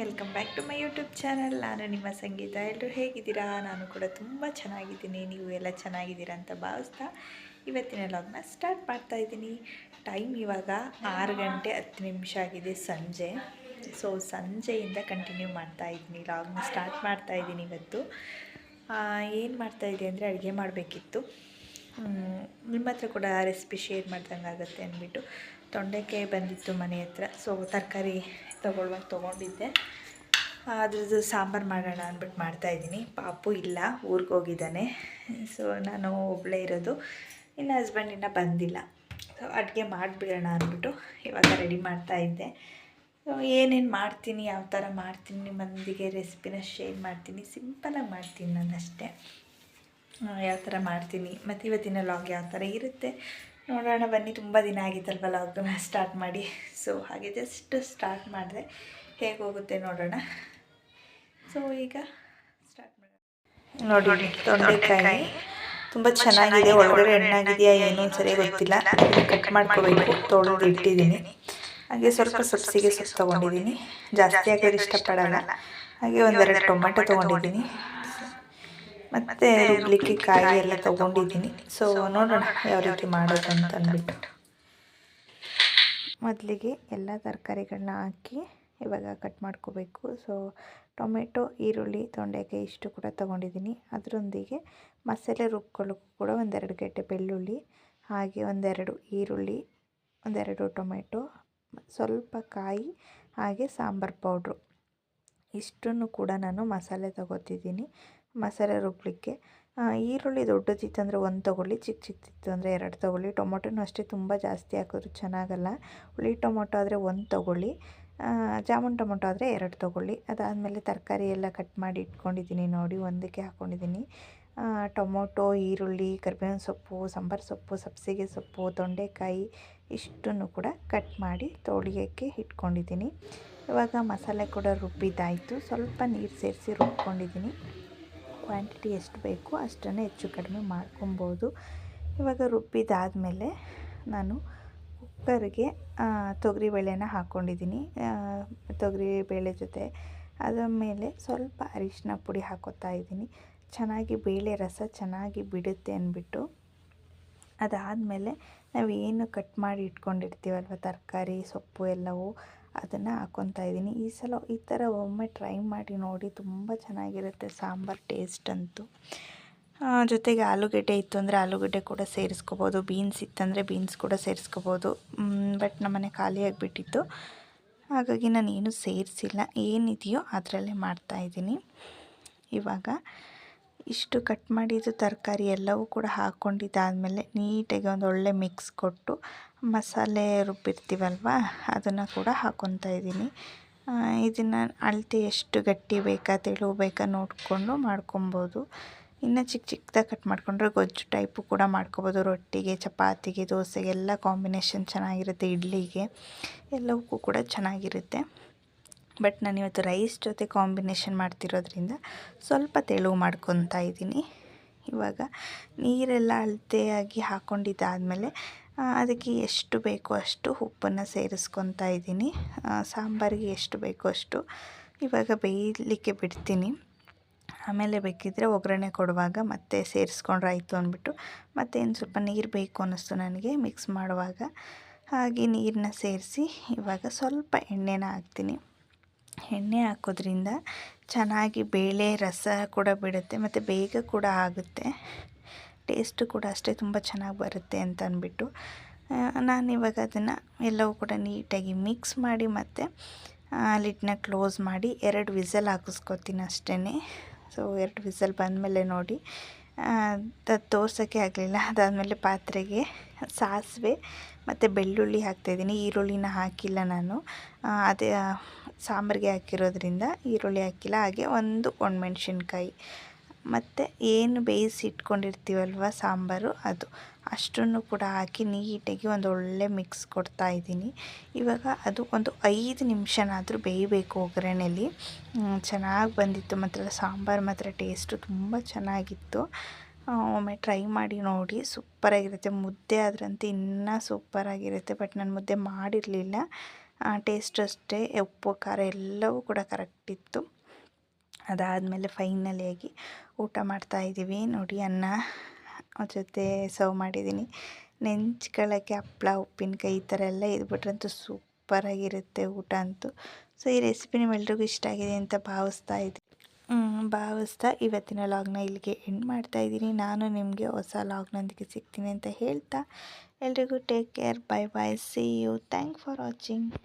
Welcome back to my YouTube channel. ನಾನು ನಿಮ್ಮ ಸಂಗೀತ. ಎಲ್ಲರೂ ಹೇಗಿದ್ದೀರಾ? ನಾನು ಕೂಡ ತುಂಬ ಚೆನ್ನಾಗಿದ್ದೀನಿ. ನೀವು ಎಲ್ಲ ಚೆನ್ನಾಗಿದ್ದೀರಾ ಅಂತ ಭಾವಿಸ್ತಾ ಇವತ್ತಿನ ಲಾಗ್ನ ಸ್ಟಾರ್ಟ್ ಮಾಡ್ತಾ ಇದ್ದೀನಿ. ಟೈಮ್ ಇವಾಗ ಆರು ಗಂಟೆ ಹತ್ತು ನಿಮಿಷ ಆಗಿದೆ ಸಂಜೆ. ಸೊ ಸಂಜೆಯಿಂದ ಕಂಟಿನ್ಯೂ ಮಾಡ್ತಾ ಇದ್ದೀನಿ. ಲಾಗ್ನ ಸ್ಟಾರ್ಟ್ ಮಾಡ್ತಾ ಇದ್ದೀನಿ ಇವತ್ತು. ಏನು ಮಾಡ್ತಾ ಇದ್ದೀನಿ ಅಂದರೆ ಅಡುಗೆ ಮಾಡಬೇಕಿತ್ತು. ನಿಮ್ಮ ಹತ್ರ ಕೂಡ ರೆಸಿಪಿ ಶೇರ್ ಮಾಡ್ದಂಗೆ ಆಗುತ್ತೆ ಅಂದ್ಬಿಟ್ಟು ತೊಂಡೆಕಾಯಿ ಬಂದಿತ್ತು ಮನೆ ಹತ್ರ. ಸೊ ತರಕಾರಿ ತೊಗೊಳ್ವಾಗ ತೊಗೊಂಡಿದ್ದೆ. ಅದ್ರದ್ದು ಸಾಂಬಾರು ಮಾಡೋಣ ಅಂದ್ಬಿಟ್ಟು ಮಾಡ್ತಾಯಿದ್ದೀನಿ ಪಾಪು ಇಲ್ಲ, ಊರಿಗೆ ಹೋಗಿದ್ದಾನೆ. ಸೊ ನಾನು ಒಬ್ಬಳೇ ಇರೋದು. ಇನ್ನು ಹಸ್ಬೆಂಡ್ ಇನ್ನೂ ಬಂದಿಲ್ಲ. ಸೊ ಅಡುಗೆ ಮಾಡಿಬಿಡೋಣ ಅಂದ್ಬಿಟ್ಟು ಇವಾಗ ರೆಡಿ ಮಾಡ್ತಾಯಿದ್ದೆ ಸೊ ಏನೇನು ಮಾಡ್ತೀನಿ, ಯಾವ ಥರ ಮಾಡ್ತೀನಿ, ನಿಮ್ಮೊಂದಿಗೆ ರೆಸಿಪಿನ ಶೇರ್ ಮಾಡ್ತೀನಿ ಸಿಂಪಲಾಗಿ ಮಾಡ್ತೀನಿ ನಾನು ಅಷ್ಟೇ ಯಾವ ಥರ ಮಾಡ್ತೀನಿ ಮತ್ತು ಇವತ್ತಿನ ಲಾಗ್ ಯಾವ ಥರ ಇರುತ್ತೆ? ನೋಡೋಣ, ಬನ್ನಿ. ತುಂಬ ದಿನ ಆಗಿತ್ತಲ್ವ ಲಾಕ್ಡೌನ್ ಸ್ಟಾರ್ಟ್ ಮಾಡಿ. ಸೊ ಹಾಗೆ ಜಸ್ಟ್ ಸ್ಟಾರ್ಟ್ ಮಾಡಿದೆ. ಹೇಗೆ ಹೋಗುತ್ತೆ ನೋಡೋಣ. ಸೊ ಈಗ ಸ್ಟಾರ್ಟ್ ಮಾಡೋಣ. ನೋಡಿ, ತೊಂಡೆಕಾಯಿ. ತುಂಬ ಚೆನ್ನಾಗಿದೆ. ಒಳಗಡೆ ಏನೋ ಏನೂ ಸರಿ ಗೊತ್ತಿಲ್ಲ. ಕಟ್ ಮಾಡ್ಕೋಬೇಕು. ತೊಳೆದು ಇಟ್ಟಿದ್ದೀನಿ. ಹಾಗೆ ಸ್ವಲ್ಪ ಸಬ್ಸಿಗೆ ಸೊಪ್ಪು ತೊಗೊಂಡಿದ್ದೀನಿ. ಜಾಸ್ತಿ ಆಗೋದು ಇಷ್ಟಪಡಲ್ಲ ಹಾಗೆ ಒಂದೆರಡು ಟೊಮೆಟೊ ತೊಗೊಂಡಿದ್ದೀನಿ. ಮತ್ತು ರುಬ್ಲಿಕ್ಕೆ ಕಾಯಿ ಎಲ್ಲ ತಗೊಂಡಿದ್ದೀನಿ. ಸೊ ನೋಡೋಣ ಯಾವ ರೀತಿ ಮಾಡೋದು ಅಂತ ಅಂದ್ಬಿಟ್ಟು. ಮೊದಲಿಗೆ ಎಲ್ಲ ತರಕಾರಿಗಳನ್ನ ಹಾಕಿ ಇವಾಗ ಕಟ್ ಮಾಡ್ಕೋಬೇಕು. ಸೊ ಟೊಮೆಟೊ, ಈರುಳ್ಳಿ ತೊಂಡೆಕಾಯಿ ಇಷ್ಟು ಕೂಡ ತೊಗೊಂಡಿದ್ದೀನಿ. ಅದರೊಂದಿಗೆ ಮಸಾಲೆ ರುಬ್ಕೊಳ್ಳೋಕ್ಕೂ ಕೂಡ ಒಂದೆರಡು ಗೆಡ್ಡೆ ಬೆಳ್ಳುಳ್ಳಿ, ಹಾಗೆ ಒಂದೆರಡು ಈರುಳ್ಳಿ, ಒಂದೆರಡು ಟೊಮೆಟೊ, ಸ್ವಲ್ಪ ಕಾಯಿ, ಹಾಗೆ ಸಾಂಬಾರು ಪೌಡ್ರು. ಇಷ್ಟನ್ನು ಕೂಡ ನಾನು ಮಸಾಲೆ ತಗೋತಿದ್ದೀನಿ. ಮಸಾಲೆ ರುಬ್ಬಲಿಕ್ಕೆ ಈರುಳ್ಳಿ ದೊಡ್ಡದಿತ್ತು ಅಂದರೆ ಒಂದು ತೊಗೊಳ್ಳಿ ಚಿಕ್ಕ ಚಿಕ್ಕದಿತ್ತು ಅಂದರೆ ಎರಡು ತೊಗೊಳ್ಳಿ. ಟೊಮೊಟೊನೂ ಅಷ್ಟೇ ತುಂಬ ಜಾಸ್ತಿ ಹಾಕಿದ್ರು ಚೆನ್ನಾಗಲ್ಲ. ಹುಳಿ ಟೊಮೊಟೊ ಆದರೆ ಒಂದು ತೊಗೊಳ್ಳಿ. ಜಾಮೂನ್ ಟೊಮೊಟೊ ಆದರೆ ಎರಡು ತೊಗೊಳ್ಳಿ. ಅದಾದಮೇಲೆ ತರಕಾರಿ ಎಲ್ಲ ಕಟ್ ಮಾಡಿ ಇಟ್ಕೊಂಡಿದ್ದೀನಿ ನೋಡಿ, ಒಂದಕ್ಕೆ ಹಾಕ್ಕೊಂಡಿದ್ದೀನಿ ಟೊಮೊಟೊ, ಈರುಳ್ಳಿ, ಕರ್ಬೇವಿನ ಸೊಪ್ಪು, ಸಾಂಬಾರು ಸೊಪ್ಪು, ಸಬ್ಸಿಗೆ ಸೊಪ್ಪು, ತೊಂಡೆಕಾಯಿ ಇಷ್ಟನ್ನು ಕೂಡ ಕಟ್ ಮಾಡಿ ತೋಳಿಗೆಕ್ಕೆ ಇಟ್ಕೊಂಡಿದ್ದೀನಿ. ಇವಾಗ ಮಸಾಲೆ ಕೂಡ ರುಬ್ಬಿದ್ದಾಯಿತು. ಸ್ವಲ್ಪ ನೀರು ಸೇರಿಸಿ ರುಬ್ಕೊಂಡಿದ್ದೀನಿ. ಕ್ವಾಂಟಿಟಿ ಎಷ್ಟು ಬೇಕು ಅಷ್ಟನ್ನು ಹೆಚ್ಚು ಕಡಿಮೆ ಮಾಡ್ಕೊಬೋದು. ಇವಾಗ ರುಬ್ಬಿದಾದಮೇಲೆ ನಾನು ಕುಕ್ಕರ್ಗೆ ತೊಗರಿಬೇಳೆನ ಹಾಕ್ಕೊಂಡಿದ್ದೀನಿ ತೊಗರಿಬೇಳೆ ಜೊತೆ. ಅದರ ಮೇಲೆ ಸ್ವಲ್ಪ ಅರಿಶಿನ ಪುಡಿ ಹಾಕೋತಾ ಇದ್ದೀನಿ. ಚೆನ್ನಾಗಿ ಬೇಳೆ ರಸ ಚೆನ್ನಾಗಿ ಬಿಡುತ್ತೆ ಅಂದ್ಬಿಟ್ಟು. ಅದಾದಮೇಲೆ ನಾವು ಏನು ಕಟ್ ಮಾಡಿ ಇಟ್ಕೊಂಡಿರ್ತೀವಲ್ವ, ತರಕಾರಿ, ಸೊಪ್ಪು ಎಲ್ಲವೂ ಅದನ್ನು ಹಾಕ್ಕೊತಾ ಇದ್ದೀನಿ. ಈ ಸಲ ಈ ಥರ ಒಮ್ಮೆ ಟ್ರೈ ಮಾಡಿ ನೋಡಿ ತುಂಬ ಚೆನ್ನಾಗಿರುತ್ತೆ ಸಾಂಬಾರು ಟೇಸ್ಟ್ ಅಂತೂ. ಜೊತೆಗೆ ಆಲೂಗಡ್ಡೆ ಇತ್ತು ಅಂದರೆ ಆಲೂಗಡ್ಡೆ ಕೂಡ ಸೇರಿಸ್ಕೋಬೋದು. ಬೀನ್ಸ್ ಇತ್ತಂದರೆ ಬೀನ್ಸ್ ಕೂಡ ಸೇರಿಸ್ಕೋಬೋದು. ಬಟ್ ನಮ್ಮನೆ ಖಾಲಿಯಾಗಿಬಿಟ್ಟಿತ್ತು ಹಾಗಾಗಿ ನಾನು ಏನೂ ಸೇರಿಸಿಲ್ಲ. ಏನಿದೆಯೋ ಅದರಲ್ಲೇ ಮಾಡ್ತಾಯಿದ್ದೀನಿ ಇವಾಗ ಇಷ್ಟು ಕಟ್ ಮಾಡಿದ್ದು ತರಕಾರಿ ಎಲ್ಲವೂ ಕೂಡ ಹಾಕ್ಕೊಂಡಿದ್ದಾದಮೇಲೆ ನೀಟಾಗಿ ಒಂದು ಒಳ್ಳೆ ಮಿಕ್ಸ್ ಕೊಟ್ಟು ಮಸಾಲೆ ರುಬ್ಬಿರ್ತೀವಲ್ವ? ಅದನ್ನು ಕೂಡ ಹಾಕ್ಕೊತಾ ಇದ್ದೀನಿ. ಇದನ್ನು ಅಳತೆ ಎಷ್ಟು ಗಟ್ಟಿ ಬೇಕಾ ತೆಳು ಬೇಕಾ ನೋಡಿಕೊಂಡು ಮಾಡ್ಕೊಬೋದು. ಇನ್ನು ಚಿಕ್ಕ ಚಿಕ್ಕದಾಗಿ ಕಟ್ ಮಾಡಿಕೊಂಡ್ರೆ ಗೊಜ್ಜು ಟೈಪು ಕೂಡ ಮಾಡ್ಕೊಬೋದು. ರೊಟ್ಟಿಗೆ, ಚಪಾತಿಗೆ, ದೋಸೆಗೆ ಎಲ್ಲ ಕಾಂಬಿನೇಷನ್ ಚೆನ್ನಾಗಿರುತ್ತೆ, ಇಡ್ಲಿಗೆ. ಎಲ್ಲವಕ್ಕೂ ಕೂಡ ಚೆನ್ನಾಗಿರುತ್ತೆ. ಬಟ್ ನಾನಿವತ್ತು ರೈಸ್ ಜೊತೆ ಕಾಂಬಿನೇಷನ್ ಮಾಡ್ತಿರೋದ್ರಿಂದ ಸ್ವಲ್ಪ ತೆಳು ಮಾಡ್ಕೊತಾ ಇದ್ದೀನಿ. ಇವಾಗ ನೀರೆಲ್ಲ ಅಳತೆಯಾಗಿ ಹಾಕ್ಕೊಂಡಿದ್ದಾದಮೇಲೆ ಅದಕ್ಕೆ ಎಷ್ಟು ಬೇಕೋ ಅಷ್ಟು ಉಪ್ಪನ್ನು ಸೇರಿಸ್ಕೊತಾ ಇದ್ದೀನಿ. ಸಾಂಬಾರಿಗೆ ಎಷ್ಟು ಬೇಕೋ ಅಷ್ಟು. ಇವಾಗ ಬೇಯಲಿಕ್ಕೆ ಬಿಡ್ತೀನಿ. ಆಮೇಲೆ ಬೇಕಿದ್ದರೆ ಒಗ್ಗರಣೆ ಕೊಡುವಾಗ ಮತ್ತೆ ಸೇರಿಸ್ಕೊಂಡ್ರಾಯಿತು ಅಂದ್ಬಿಟ್ಟು ಮತ್ತೆ ಇನ್ನು ಸ್ವಲ್ಪ ನೀರು ಬೇಕು ಅನ್ನಿಸ್ತು ನನಗೆ ಮಿಕ್ಸ್ ಮಾಡುವಾಗ. ಹಾಗೆ ನೀರನ್ನ ಸೇರಿಸಿ ಇವಾಗ ಸ್ವಲ್ಪ ಎಣ್ಣೆನ ಹಾಕ್ತೀನಿ. ಎಣ್ಣೆ ಹಾಕೋದ್ರಿಂದ ಚೆನ್ನಾಗಿ ಬೇಳೆ ರಸ ಕೂಡ ಬಿಡುತ್ತೆ, ಮತ್ತು ಬೇಗ ಕೂಡ ಆಗುತ್ತೆ. ಟೇಸ್ಟು ಕೂಡ ಅಷ್ಟೇ ತುಂಬ ಚೆನ್ನಾಗಿ ಬರುತ್ತೆ ಅಂತ ಅಂದ್ಬಿಟ್ಟು ನಾನಿವಾಗ ಅದನ್ನು ಎಲ್ಲವೂ ಕೂಡ ನೀಟಾಗಿ ಮಿಕ್ಸ್ ಮಾಡಿ ಮತ್ತು ಲಿಡ್ನ ಕ್ಲೋಸ್ ಮಾಡಿ ಎರಡು ವಿಸಲ್ ಹಾಕಿಸ್ಕೊತೀನಿ ಅಷ್ಟೇ ಸೊ ಎರಡು ವಿಸಲ್ ಬಂದಮೇಲೆ ನೋಡಿ ಅದು ತೋರ್ಸೋಕ್ಕೆ ಆಗಲಿಲ್ಲ. ಅದಾದಮೇಲೆ ಪಾತ್ರೆಗೆ ಸಾಸಿವೆ ಮತ್ತು ಬೆಳ್ಳುಳ್ಳಿ ಹಾಕ್ತಾಯಿದ್ದೀನಿ. ಈರುಳ್ಳಿನ ಹಾಕಿಲ್ಲ ನಾನು. ಅದೇ ಸಾಂಬಾರಿಗೆ ಹಾಕಿರೋದ್ರಿಂದ ಈರುಳ್ಳಿ ಹಾಕಿಲ್ಲ. ಹಾಗೆ ಒಂದು ಒಣಮೆಣ್ಸಿನ್ಕಾಯಿ. ಮತ್ತು ಏನು ಬೇಯಿಸಿ ಇಟ್ಕೊಂಡಿರ್ತೀವಲ್ವ ಸಾಂಬಾರು ಅದು. ಅಷ್ಟನ್ನು ಕೂಡ ಹಾಕಿ ನೀಟಾಗಿ ಒಂದು ಒಳ್ಳೆ ಮಿಕ್ಸ್ ಕೊಡ್ತಾ ಇದ್ದೀನಿ. ಇವಾಗ ಅದು ಒಂದು ಐದು ನಿಮಿಷನಾದರೂ ಬೇಯಬೇಕು ಒಗ್ಗರಣೆಯಲ್ಲಿ ಚೆನ್ನಾಗಿ ಬಂದಿತ್ತು ಮಾತ್ರ. ಸಾಂಬಾರು ಮಾತ್ರ ಟೇಸ್ಟು ತುಂಬ ಚೆನ್ನಾಗಿತ್ತು. ಒಮ್ಮೆ ಟ್ರೈ ಮಾಡಿ ನೋಡಿ. ಸೂಪರಾಗಿರುತ್ತೆ. ಮುದ್ದೆ ಆದ್ರಂತೆ ಇನ್ನೂ ಸೂಪರಾಗಿರುತ್ತೆ. ಬಟ್ ನಾನು ಮುದ್ದೆ ಮಾಡಿರಲಿಲ್ಲ. ಟೇಸ್ಟ್ ಅಷ್ಟೇ, ಉಪ್ಪು, ಖಾರ ಎಲ್ಲವೂ ಕೂಡ ಕರೆಕ್ಟ್ ಇತ್ತು. ಅದಾದಮೇಲೆ ಫೈನಲಿಯಾಗಿ ಊಟ ಮಾಡ್ತಾ ಇದ್ದೀವಿ. ನೋಡಿ, ಅನ್ನ ಜೊತೆ ಸರ್ವ್ ಮಾಡಿದ್ದೀನಿ. ನೆಂಚ್ಕೊಳ್ಳೋಕ್ಕೆ ಹಪ್ಳ, ಉಪ್ಪಿನಕಾಯಿ ಈ ಥರ ಎಲ್ಲ ಇದ್ಬಿಟ್ರಂತೂ ಸೂಪರಾಗಿರುತ್ತೆ ಊಟ ಅಂತೂ. ಸೊ ಈ ರೆಸಿಪಿ ನಿಮ್ಮೆಲ್ರಿಗೂ ಇಷ್ಟ ಆಗಿದೆ ಅಂತ ಭಾವಿಸ್ತಾ ಇದ್ದೀನಿ ಭಾವಿಸ್ತಾ ಇವತ್ತಿನ ಲಾಗ್ನ ಇಲ್ಲಿಗೆ ಎಂಡ್ ಮಾಡ್ತಾ ಇದ್ದೀನಿ. ನಾನು ನಿಮಗೆ ಹೊಸ ಲಾಗ್ನೊಂದಿಗೆ ಸಿಗ್ತೀನಿ ಅಂತ ಹೇಳ್ತಾ, ಎಲ್ರಿಗೂ take care bye bye see you thank for watching